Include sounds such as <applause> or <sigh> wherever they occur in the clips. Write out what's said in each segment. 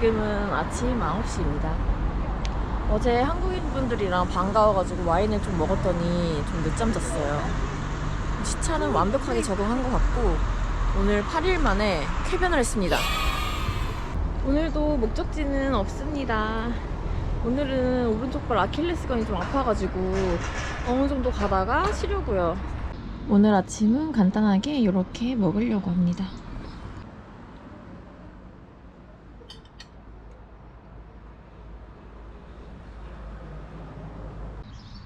지금은 아침 9시입니다. 어제 한국인 분들이랑 반가워가지고 와인을 좀 먹었더니 좀 늦잠 잤어요. 시차는 완벽하게 적응한 것 같고 오늘 8일 만에 쾌변을 했습니다. 오늘도 목적지는 없습니다. 오늘은 오른쪽 발 아킬레스건이 좀 아파가지고 어느 정도 가다가 쉬려고요. 오늘 아침은 간단하게 이렇게 먹으려고 합니다.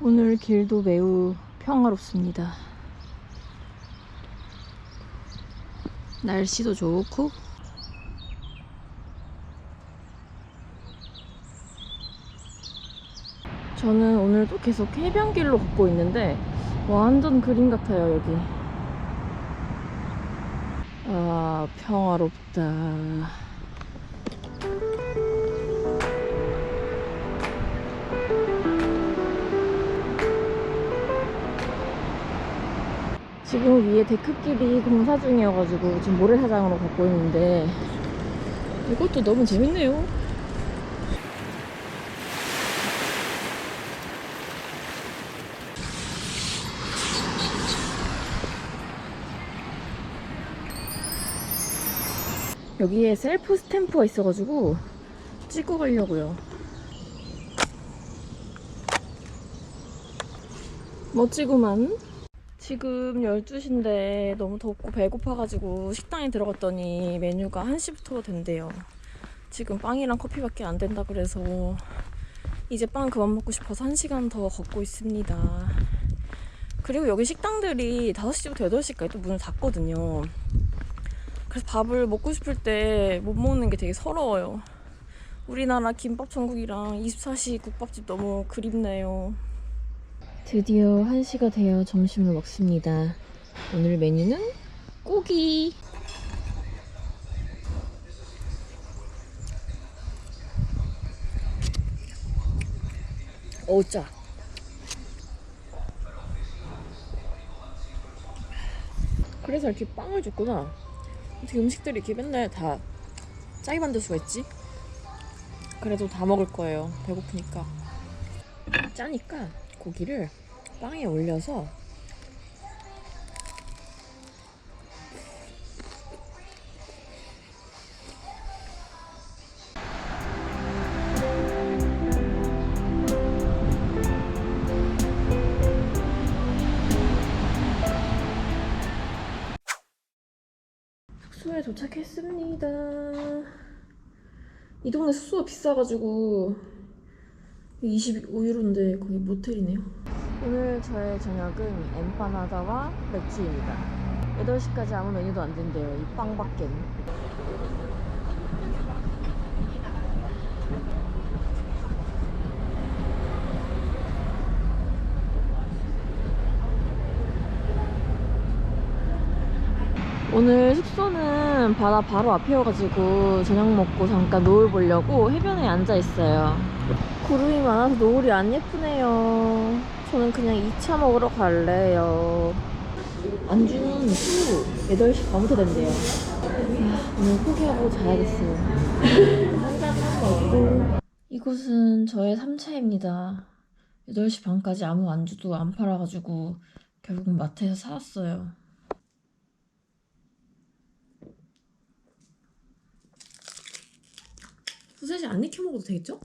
오늘 길도 매우 평화롭습니다. 날씨도 좋고. 저는 오늘도 계속 해변길로 걷고 있는데 완전 그림 같아요 여기. 아 평화롭다 지금 위에 데크길이 공사 중이어가지고 지금 모래사장으로 걷고 있는데 이것도 너무 재밌네요 여기에 셀프 스탬프가 있어가지고 찍고 가려고요. 멋지구만. 지금 12시인데 너무 덥고 배고파가지고 식당에 들어갔더니 메뉴가 1시부터 된대요. 지금 빵이랑 커피밖에 안 된다 그래서 이제 빵 그만 먹고 싶어서 1시간 더 걷고 있습니다. 그리고 여기 식당들이 5시부터 8시까지 또 문을 닫거든요. 그래서 밥을 먹고 싶을 때 못 먹는 게 되게 서러워요. 우리나라 김밥 천국이랑 24시 국밥집 너무 그립네요. 드디어 1시가 되어 점심을 먹습니다. 오늘 메뉴는 고기. 어우 짜. 그래서 이렇게 빵을 줬구나. 어떻게 음식들이 이렇게 맨날 다 짜게 만들 수가 있지? 그래도 다 먹을 거예요. 배고프니까. 짜니까 고기를 빵에 올려서 숙소에 도착했습니다. 이 동네 숙소가 비싸가지고 25유로인데 거기 모텔이네요. 오늘 저의 저녁은 엠파나다와 맥주입니다. 8시까지 아무 메뉴도 안 된대요. 이 빵밖엔. 오늘 숙소는 바다 바로 앞이어가지고 저녁 먹고 잠깐 노을 보려고 해변에 앉아 있어요. 구름이 많아서 노을이 안 예쁘네요. 저는 그냥 2차 먹으러 갈래요. 안주는 후 8시 반부터 된대요. 아, 오늘 포기하고 자야겠어요. <laughs> 이곳은 저의 3차입니다. 8시 반까지 아무 안주도 안 팔아가지고 결국 마트에서 사왔어요. 소세지 안 익혀 먹어도 되겠죠?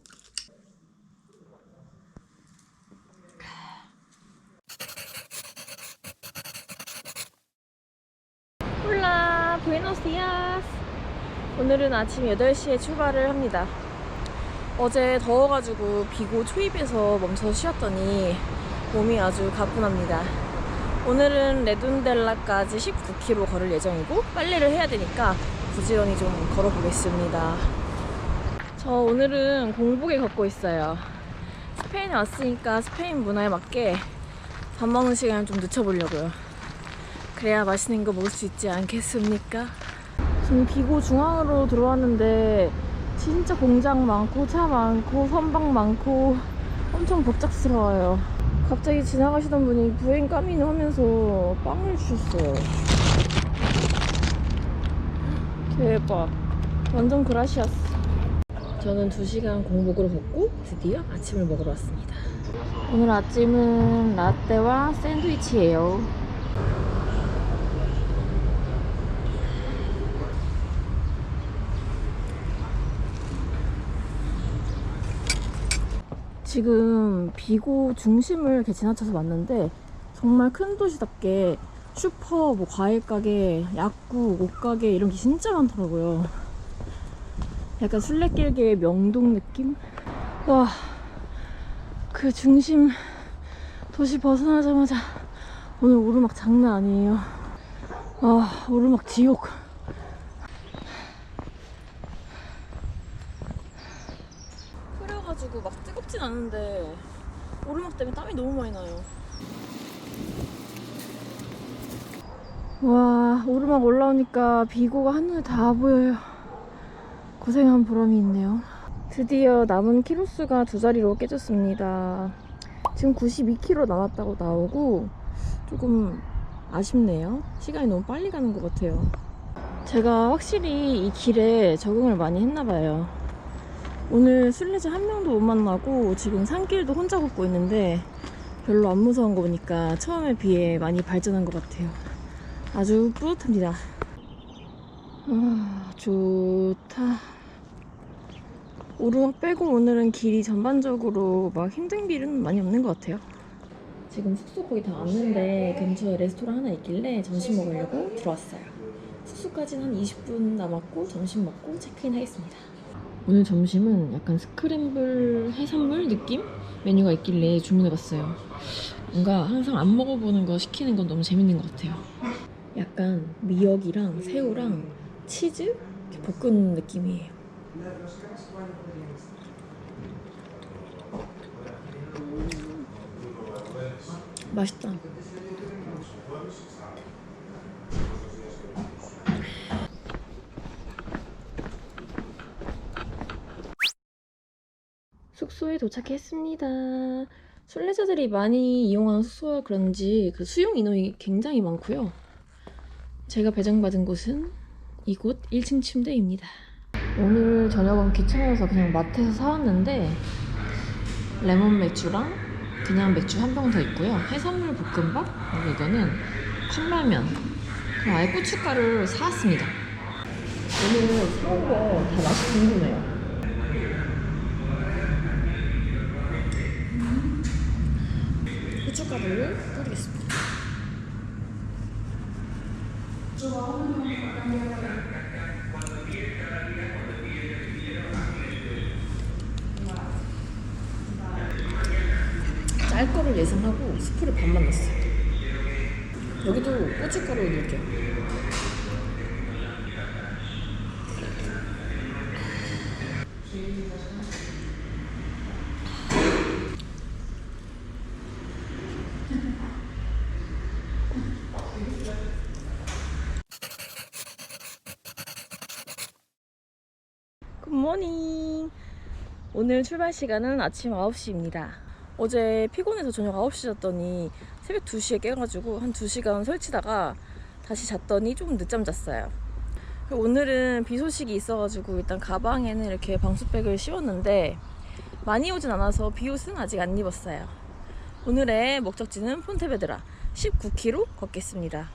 홀라 부에노스 디아스 오늘은 아침 8시에 출발을 합니다. 어제 더워가지고 비고 초입에서 멈춰서 쉬었더니 몸이 아주 가뿐합니다. 오늘은 레둔델라까지 19km 걸을 예정이고 빨래를 해야 되니까 부지런히 좀 걸어보겠습니다. 저 오늘은 공복에 걷고 있어요. 스페인에 왔으니까 스페인 문화에 맞게 밥 먹는 시간을 좀 늦춰보려고요. 그래야 맛있는 거 먹을 수 있지 않겠습니까? 지금 비고 중앙으로 들어왔는데 진짜 공장 많고 차 많고 선박 많고 엄청 복잡스러워요. 갑자기 지나가시던 분이 부행 까미노 하면서 빵을 주셨어요. 대박. 완전 그라시아스. 저는 2시간 공복으로 걷고 드디어 아침을 먹으러 왔습니다. 오늘 아침은 라떼와 샌드위치예요. 지금 비고 중심을 이렇게 지나쳐서 왔는데 정말 큰 도시답게 슈퍼, 뭐 과일 가게, 약국, 옷 가게 이런 게 진짜 많더라고요. 약간 술래길계의 명동 느낌? 와, 그 중심 도시 벗어나자마자 오늘 오르막 장난 아니에요. 아, 오르막 지옥. 흐려가지고 막 뜨겁진 않은데 오르막 때문에 땀이 너무 많이 나요. 와, 오르막 올라오니까 비고가 한눈에 다 보여요. 고생한 보람이 있네요. 드디어 남은 키로수가 두 자리로 깨졌습니다. 지금 92km 남았다고 나오고 조금 아쉽네요. 시간이 너무 빨리 가는 것 같아요. 제가 확실히 이 길에 적응을 많이 했나 봐요. 오늘 술래자 한 명도 못 만나고 지금 산길도 혼자 걷고 있는데 별로 안 무서운 거 보니까 처음에 비해 많이 발전한 것 같아요. 아주 뿌듯합니다. 아, 좋다. 오르막 빼고 오늘은 길이 전반적으로 막 힘든 길은 많이 없는 것 같아요. 지금 숙소 거의 다 왔는데 근처에 레스토랑 하나 있길래 점심 먹으려고 들어왔어요. 숙소까지는 한 20분 남았고 점심 먹고 체크인 하겠습니다. 오늘 점심은 약간 스크램블 해산물 느낌 메뉴가 있길래 주문해봤어요. 뭔가 항상 안 먹어보는 거 시키는 건 너무 재밌는 것 같아요. 약간 미역이랑 새우랑 치즈 볶은 느낌이에요. 맛있다. 숙소에 도착했습니다. 순례자들이 많이 이용하는 숙소라 그런지 그 수용 인원이 굉장히 많고요. 제가 배정받은 곳은 이곳 1층 침대입니다. 오늘 저녁은 귀찮아서 그냥 마트에서 사왔는데 레몬 맥주랑 그냥 맥주 한 병 더 있고요. 해산물 볶음밥 그리고 이거는 컵라면 그리고 아예 고춧가루를 사왔습니다. 오늘 사온 거 다 맛이 궁금해요. 고춧가루를 뿌리겠습니다. 짤 거를 예상하고 스프를 반만 넣었어요. 여기도 고춧가루 넣을게요. 굿모닝. 오늘 출발 시간은 아침 9시입니다. 어제 피곤해서 저녁 9시 잤더니 새벽 2시에 깨가지고 한 2시간 설치다가 다시 잤더니 조금 늦잠 잤어요. 오늘은 비 소식이 있어가지고 일단 가방에는 이렇게 방수백을 씌웠는데 많이 오진 않아서 비옷은 아직 안 입었어요. 오늘의 목적지는 폰테베드라 19km 걷겠습니다.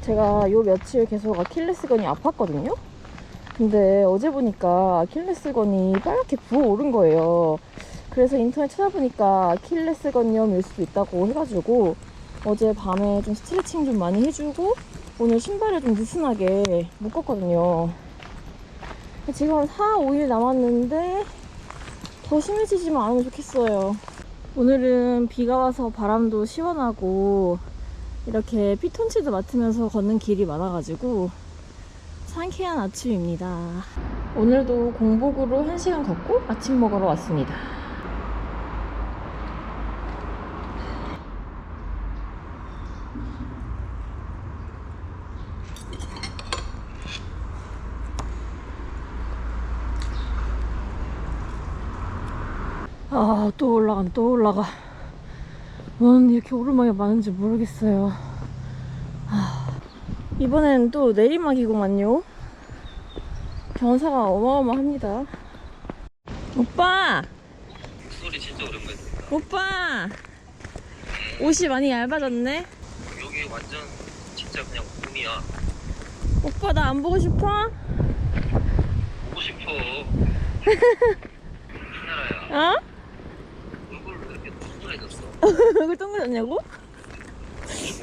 제가 요 며칠 계속 아킬레스건이 아팠거든요. 근데 어제 보니까 아킬레스건이 빨갛게 부어오른 거예요. 그래서 인터넷 찾아보니까 아킬레스건염일 수도 있다고 해가지고 어제 밤에 좀 스트레칭 좀 많이 해주고 오늘 신발을 좀 느슨하게 묶었거든요. 지금 한 4, 5일 남았는데 더 심해지지만 않으면 좋겠어요. 오늘은 비가 와서 바람도 시원하고 이렇게 피톤치드 맡으면서 걷는 길이 많아가지고 상쾌한 아침입니다. 오늘도 공복으로 1시간 걷고 아침 먹으러 왔습니다. 아, 또 올라가, 또 올라가. 원 이렇게 오르막이 많은지 모르겠어요. 아, 이번엔 또 내리막이구만요. 경사가 어마어마합니다. 오빠! 소리 진짜 오랜만에 듣다. 오빠! 옷이 많이 얇아졌네? 여기 완전 진짜 그냥 봄이야. 오빠 나 안 보고 싶어? 보고 싶어. <laughs> 신나라야. 어? 얼굴 왜 이렇게 동그래졌어? <laughs> 얼굴 동그랗냐고?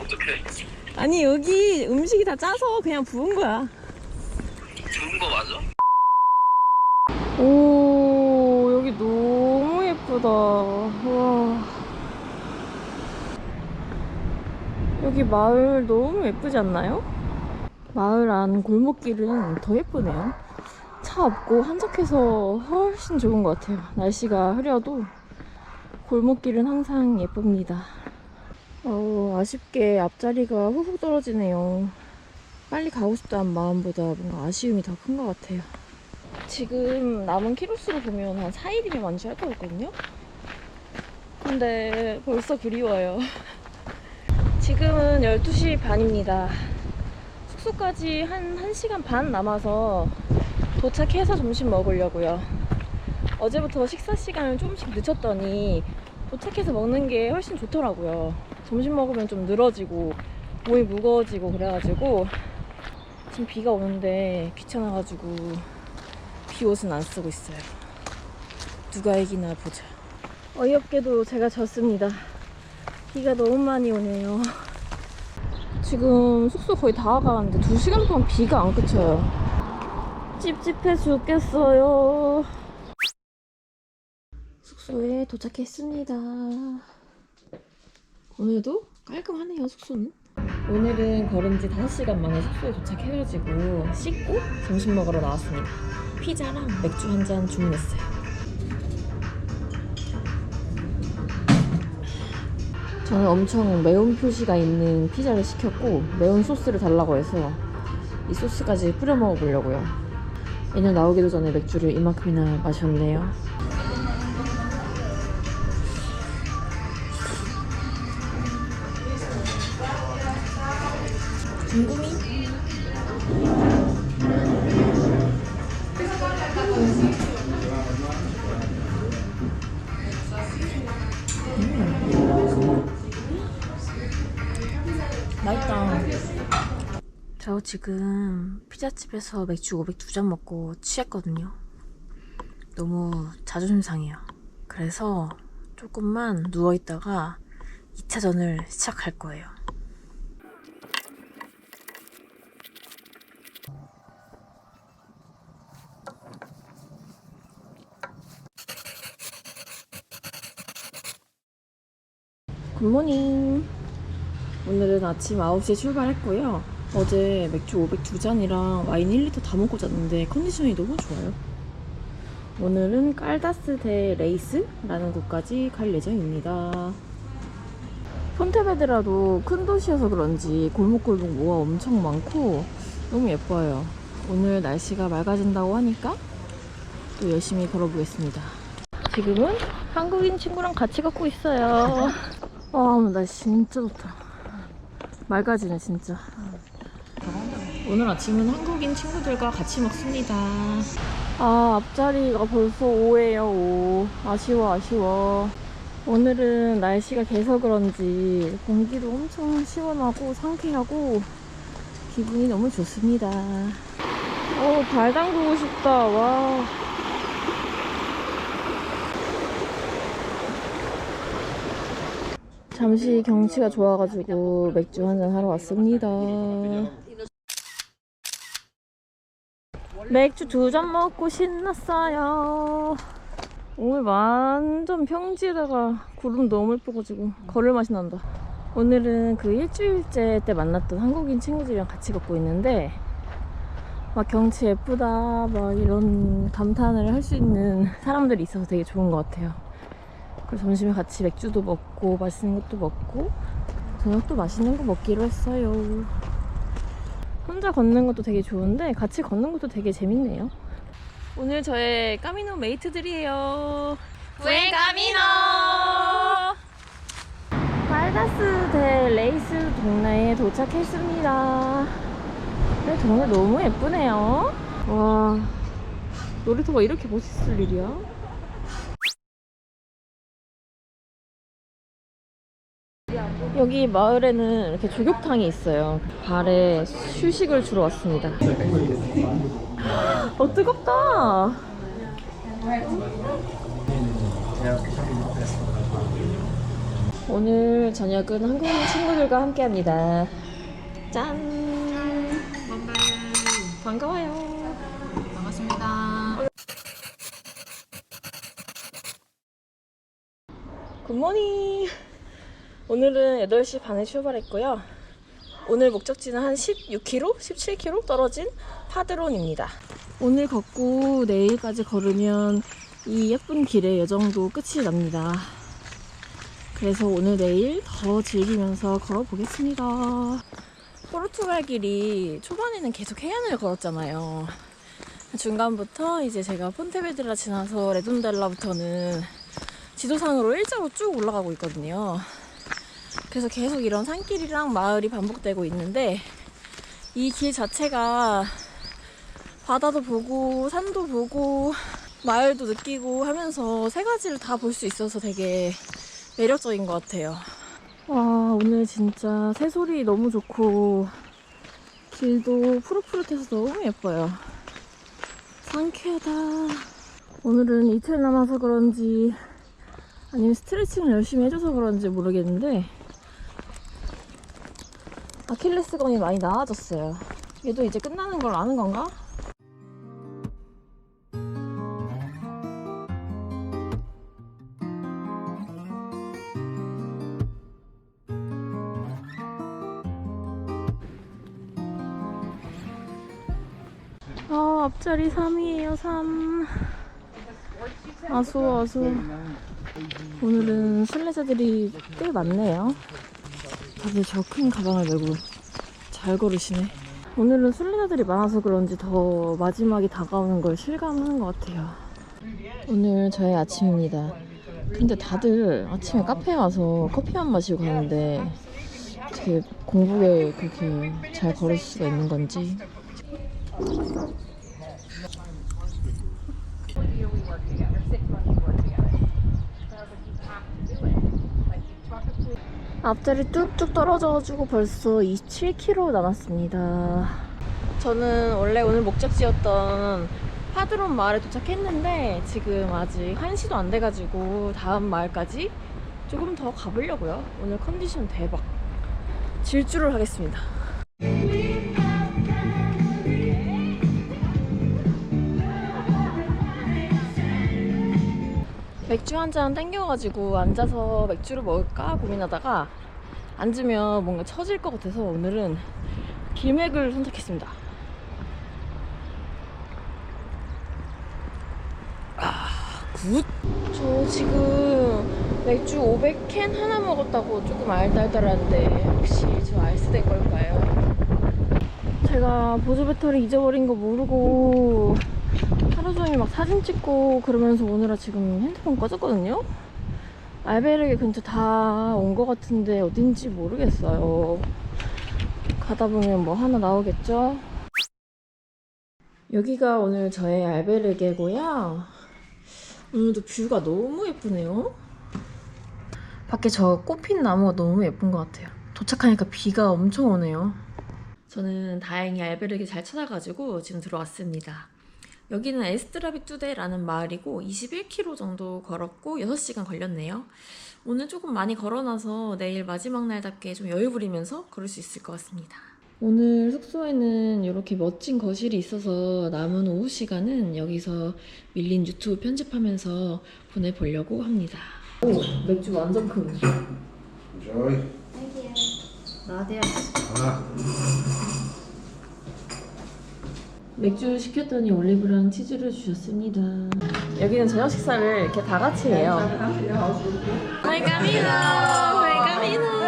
어떡해. 아니 여기 음식이 다 짜서 그냥 부은 거야. 좋은 거 맞아? 오 여기 너무 예쁘다. 와. 여기 마을 너무 예쁘지 않나요? 마을 안 골목길은 더 예쁘네요. 차 없고 한적해서 훨씬 좋은 것 같아요. 날씨가 흐려도 골목길은 항상 예쁩니다 어, 아쉽게 앞자리가 훅훅 떨어지네요 빨리 가고 싶다는 마음보다 뭔가 아쉬움이 더 큰 것 같아요 지금 남은 키로수로 보면 한 4일이면 완주할 것 같거든요? 근데 벌써 그리워요. <laughs> 지금은 12시 반입니다. 숙소까지 한 1시간 반 남아서 도착해서 점심 먹으려고요. 어제부터 식사 시간을 조금씩 늦췄더니 도착해서 먹는 게 훨씬 좋더라고요. 점심 먹으면 좀 늘어지고 몸이 무거워지고 그래가지고 지금 비가 오는데 귀찮아가지고 비 옷은 안 쓰고 있어요. 누가 이기나 보자. 어이없게도 제가 졌습니다. 비가 너무 많이 오네요. 지금 숙소 거의 다 와가는데 2시간 동안 비가 안 그쳐요. 찝찝해 죽겠어요. 숙소에 도착했습니다. 오늘도 깔끔하네요, 숙소는. 오늘은 걸은 지 5시간 만에 숙소에 도착해가지고 씻고 점심 먹으러 나왔습니다. 피자랑 맥주 한 잔 주문했어요. 저는 엄청 매운 표시가 있는 피자를 시켰고 매운 소스를 달라고 해서 이 소스까지 뿌려 먹어보려고요. 메뉴 나오기도 전에 맥주를 이만큼이나 마셨네요. 궁금이? 맛있다. 저 지금 피자집에서 맥주 502잔 먹고 취했거든요. 너무 자존심 상해요. 그래서 조금만 누워있다가 2차전을 시작할 거예요. 굿모닝. 오늘은 아침 9시에 출발했고요. 어제 맥주 502잔이랑 와인 1리터 다 먹고 잤는데 컨디션이 너무 좋아요. 오늘은 깔다스 대 레이스라는 곳까지 갈 예정입니다. 폰테베드라도 큰 도시여서 그런지 골목골목 뭐가 엄청 많고 너무 예뻐요. 오늘 날씨가 맑아진다고 하니까 또 열심히 걸어보겠습니다. 지금은 한국인 친구랑 같이 걷고 있어요. 와, 날씨 진짜 좋다. 맑아지네, 진짜. 오늘 아침은 한국인 친구들과 같이 먹습니다. 아, 앞자리가 벌써 5예요, 5. 아쉬워, 아쉬워. 오늘은 날씨가 개서 그런지 공기도 엄청 시원하고 상쾌하고 기분이 너무 좋습니다. 어, 발 담그고 싶다, 와. 잠시 경치가 좋아가지고 맥주 한잔 하러 왔습니다. 맥주 두 잔 먹고 신났어요. 오늘 완전 평지에다가 구름 너무 예뻐가지고 걸을 맛이 난다. 오늘은 그 일주일째 때 만났던 한국인 친구들이랑 같이 걷고 있는데 막 경치 예쁘다 막 이런 감탄을 할 수 있는 사람들이 있어서 되게 좋은 것 같아요. 그래서 점심에 같이 맥주도 먹고 맛있는 것도 먹고 저녁도 맛있는 거 먹기로 했어요. 혼자 걷는 것도 되게 좋은데 같이 걷는 것도 되게 재밌네요. 오늘 저의 까미노 메이트들이에요. 부엔 카미노! 칼다스 대 레이스 동네에 도착했습니다. 네, 동네 너무 예쁘네요. 와, 놀이터가 이렇게 멋있을 일이야? 여기 마을에는 이렇게 조격탕이 있어요. 발에 휴식을 주러 왔습니다. 어, 뜨겁다. 오늘 저녁은 한국인 친구들과 함께 합니다. 짠! 반가워요. 반갑습니다. 굿모닝! 오늘은 8시 반에 출발했고요. 오늘 목적지는 한 16km? 17km 떨어진 파드론입니다. 오늘 걷고 내일까지 걸으면 이 예쁜 길의 여정도 끝이 납니다. 그래서 오늘 내일 더 즐기면서 걸어보겠습니다. 포르투갈 길이 초반에는 계속 해안을 걸었잖아요. 중간부터 이제 제가 폰테베드라 지나서 레돈델라부터는 지도상으로 일자로 쭉 올라가고 있거든요. 그래서 계속 이런 산길이랑 마을이 반복되고 있는데 이 길 자체가 바다도 보고 산도 보고 마을도 느끼고 하면서 세 가지를 다 볼 수 있어서 되게 매력적인 것 같아요. 와 오늘 진짜 새소리 너무 좋고 길도 푸릇푸릇해서 너무 예뻐요. 상쾌하다. 오늘은 이틀 남아서 그런지 아니면 스트레칭을 열심히 해줘서 그런지 모르겠는데 아킬레스건이 많이 나아졌어요. 얘도 이제 끝나는 걸 아는 건가? 아 앞자리 3이에요 3 아수 아수 오늘은 순례자들이 꽤 많네요. 다들 저 큰 가방을 메고 잘 걸으시네. 오늘은 순례자들이 많아서 그런지 더 마지막이 다가오는 걸 실감하는 것 같아요. 오늘 저의 아침입니다. 근데 다들 아침에 카페에 와서 커피만 마시고 가는데 어떻게 공복에 그렇게 잘 걸을 수가 있는 건지. 앞자리 뚝뚝 떨어져가지고 벌써 27km 남았습니다. 저는 원래 오늘 목적지였던 파드론 마을에 도착했는데 지금 아직 1시도 안 돼가지고 다음 마을까지 조금 더 가보려고요. 오늘 컨디션 대박. 질주를 하겠습니다. 맥주 한 잔 땡겨가지고 앉아서 맥주를 먹을까 고민하다가 앉으면 뭔가 처질 것 같아서 오늘은 길맥을 선택했습니다. 아, 굿. 저 지금 맥주 500캔 하나 먹었다고 조금 알달달한데 혹시 저 알스된 걸까요? 제가 보조 배터리 잊어버린 거 모르고 사진 찍고 그러면서 오느라 지금 핸드폰 꺼졌거든요? 알베르게 근처 다 온 것 같은데 어딘지 모르겠어요. 가다 보면 뭐 하나 나오겠죠? 여기가 오늘 저의 알베르게고요. 오늘도 뷰가 너무 예쁘네요. 밖에 저 꽃핀 나무가 너무 예쁜 것 같아요. 도착하니까 비가 엄청 오네요. 저는 다행히 알베르게 잘 찾아가지고 지금 들어왔습니다. 여기는 에스트라비 뚜데라는 마을이고 21km 정도 걸었고 6시간 걸렸네요. 오늘 조금 많이 걸어놔서 내일 마지막 날답게 좀 여유 부리면서 걸을 수 있을 것 같습니다. 오늘 숙소에는 이렇게 멋진 거실이 있어서 남은 오후 시간은 여기서 밀린 유튜브 편집하면서 보내보려고 합니다. 오, 맥주 완전 큰. Enjoy. 나대야. Ah, 맥주 시켰더니 올리브랑 치즈를 주셨습니다. 여기는 저녁 식사를 이렇게 다 같이 해요. Buen camino.